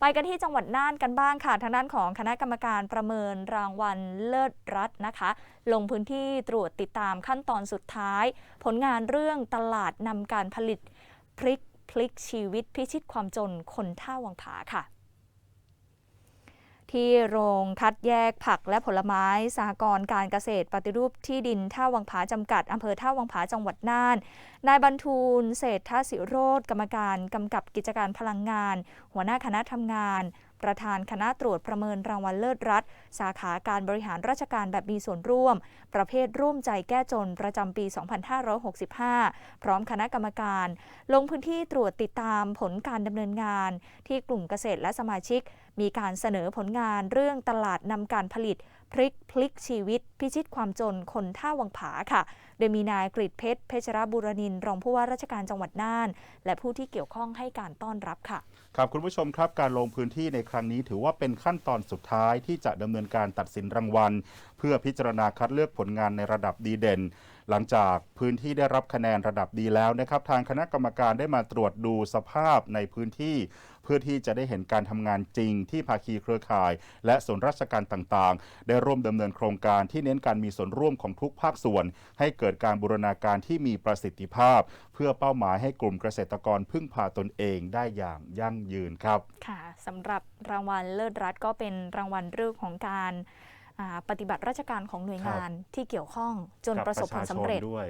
ไปกันที่จังหวัดน่านกันบ้างค่ะ ทางด้านของคณะกรรมการประเมินรางวัลเลิศรัฐนะคะ ลงพื้นที่ตรวจติดตามขั้นตอนสุดท้าย ผลงานเรื่องตลาดนำการผลิตพริกพลิกชีวิตพิชิตความจนคนท่าวังผาค่ะ ที่โรงคัดแยกผักและผลไม้สหกรณ์การเกษตรปฏิรูปที่ดินท่าวังผาจำกัดอำเภอท่าวังผาจังหวัดน่าน นายบรรทูลเศรษฐศิโรธกรรมการกำกับกิจการพลังงาน หัวหน้าคณะทำงานประธานคณะตรวจประเมินรางวัลเลิศรัฐ สาขาการบริหารราชการแบบมีส่วนร่วม ประเภทร่วมใจแก้จนประจำปี 2565 พร้อมคณะกรรมการ ลงพื้นที่ตรวจติดตามผลการดำเนินงาน ที่กลุ่มเกษตรและสมาชิก มีการเสนอผลงานเรื่องตลาดนำการผลิต พริกพลิกชีวิต พิชิตความจนคนท่าวังผาค่ะ โดยมีนายกริดเพชรเพชรบุรนินทร์รองผู้ว่าราชการจังหวัดน่าน และผู้ที่เกี่ยวข้องให้การต้อนรับค่ะ ครับคุณผู้ชมครับการลงพื้นที่ในครั้งนี้ถือว่าเป็นขั้นตอนสุดท้ายที่จะดำเนินการตัดสินรางวัล เพื่อพิจารณาคัดเลือกผลงานในระดับดีเด่น หลังจากพื้นที่ได้รับคะแนนระดับดีแล้วนะครับ ทางคณะกรรมการได้มาตรวจดูสภาพในพื้นที่เพื่อที่จะได้เห็นการทำงานจริงที่ภาคีเครือข่าย และส่วนราชการต่างๆ ได้ร่วมดำเนินโครงการที่เน้นการมีส่วนร่วมของทุกภาคส่วน ให้เกิดการบูรณาการที่มีประสิทธิภาพ เพื่อเป้าหมายให้กลุ่มเกษตรกรพึ่งพาตนเองได้อย่างยั่งยืนครับ ค่ะสำหรับรางวัลเลิศรัฐก็เป็นรางวัลเรื่องของการ ปฏิบัติราชการของหน่วยงานที่เกี่ยวข้องจนกับประสบผลสำเร็จประชาชนด้วย